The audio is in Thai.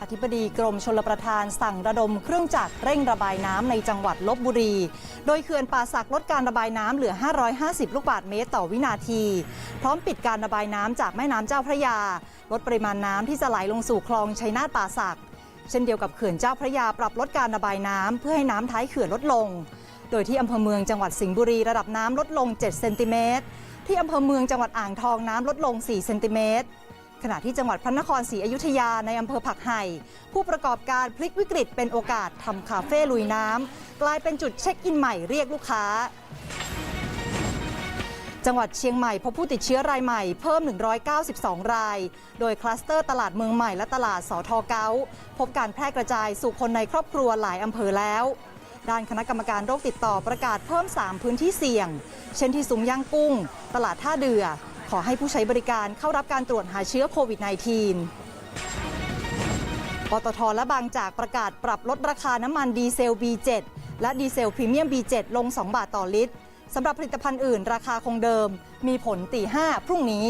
อธิบดีกรมชลประทานสั่งระดมเครื่องจักรเร่งระบายน้ำในจังหวัดลบบุรี โดยเขื่อนป่าสักลดการระบายน้ำเหลือ 550 ลูกบาศก์เมตรต่อวินาที พร้อมปิดการระบายน้ำจากแม่น้ำเจ้าพระยา ลดปริมาณน้ำที่จะไหลลงสู่คลองชัยนาทป่าสัก เช่นเดียวกับเขื่อนเจ้าพระยาปรับลดการระบายน้ำเพื่อให้น้ำท้ายเขื่อนลดลง โดยที่อำเภอเมืองจังหวัดสิงห์บุรีระดับน้ำลดลง 7 เซนติเมตรที่อำเภอเมืองจังหวัดอ่างทองน้ำลดลง 4 เซนติเมตร ขณะที่จังหวัดพระนครศรีอยุธยาในอำเภอผักไห่ผู้ประกอบการพลิกวิกฤตเป็นโอกาสทำคาเฟ่ลุยน้ำกลายเป็นจุดเช็คอินใหม่เรียกลูกค้า จังหวัดเชียงใหม่พบผู้ติดเชื้อรายใหม่เพิ่ม 192 ราย โดยคลัสเตอร์ตลาดเมืองใหม่และตลาดสอทอเกาพบการแพร่กระจายสู่คนในครอบครัวหลายอำเภอแล้วด้านคณะกรรมการโรคติดต่อประกาศเพิ่ม 3 พื้นที่เสี่ยง เช่นที่ซุ้มย่างกุ้ง ตลาดท่าเดือ ขอให้ผู้ใช้บริการเข้ารับการตรวจหาเชื้อโควิด -19 ปตทและบางจากประกาศปรับลดราคาน้ำมันดีเซล B7 และดีเซลพรีเมียม B7 ลง 2 บาทต่อลิตรสำหรับผลิตภัณฑ์อื่น ราคาคงเดิม มีผลตี5พรุ่งนี้